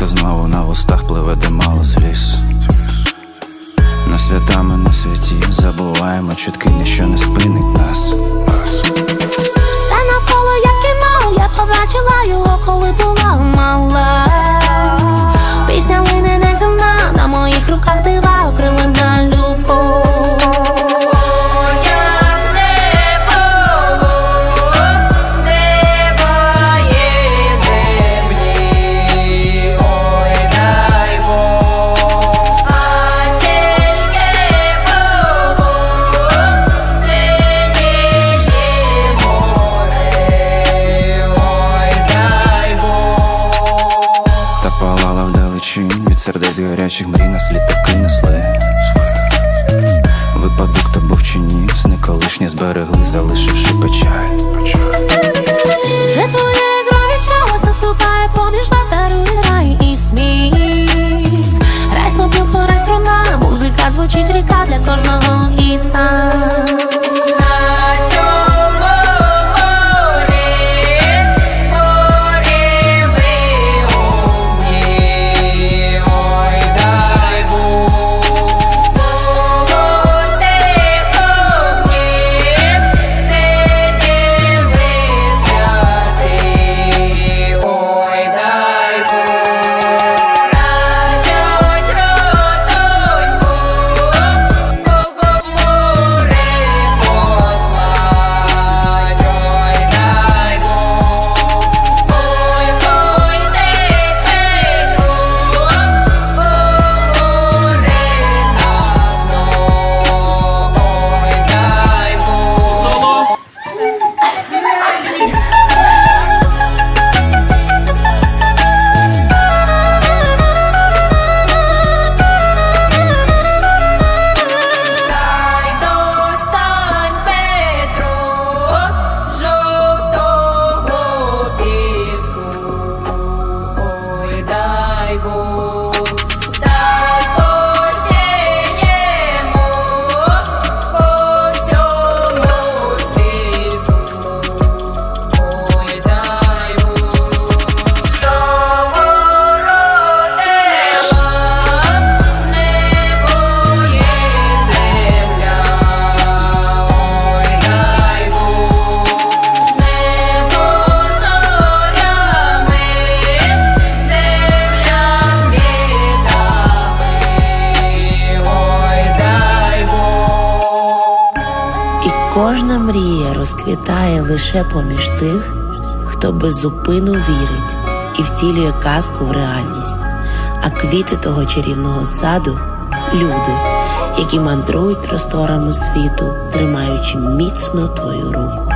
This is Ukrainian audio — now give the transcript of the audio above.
Казка знову на вустах пливе, де мало сліз. На святами на світі, забуваємо чутки, ніщо не спинить нас. Все навколо як кіно, я побачила його, коли була мала. Сердець гарячих мрій нас літаки несли. Випадок то був чи ні, сни колишні зберегли, залишивши печаль. Вже твоє крові час наступає поміж нас дарує рай і сміх. Грай свобілку, грай струна, музика звучить ріка для кожного із нас. Кожна мрія розквітає лише поміж тих, хто безупину вірить і втілює казку в реальність. А квіти того чарівного саду люди, які мандрують просторами світу, тримаючи міцно твою руку.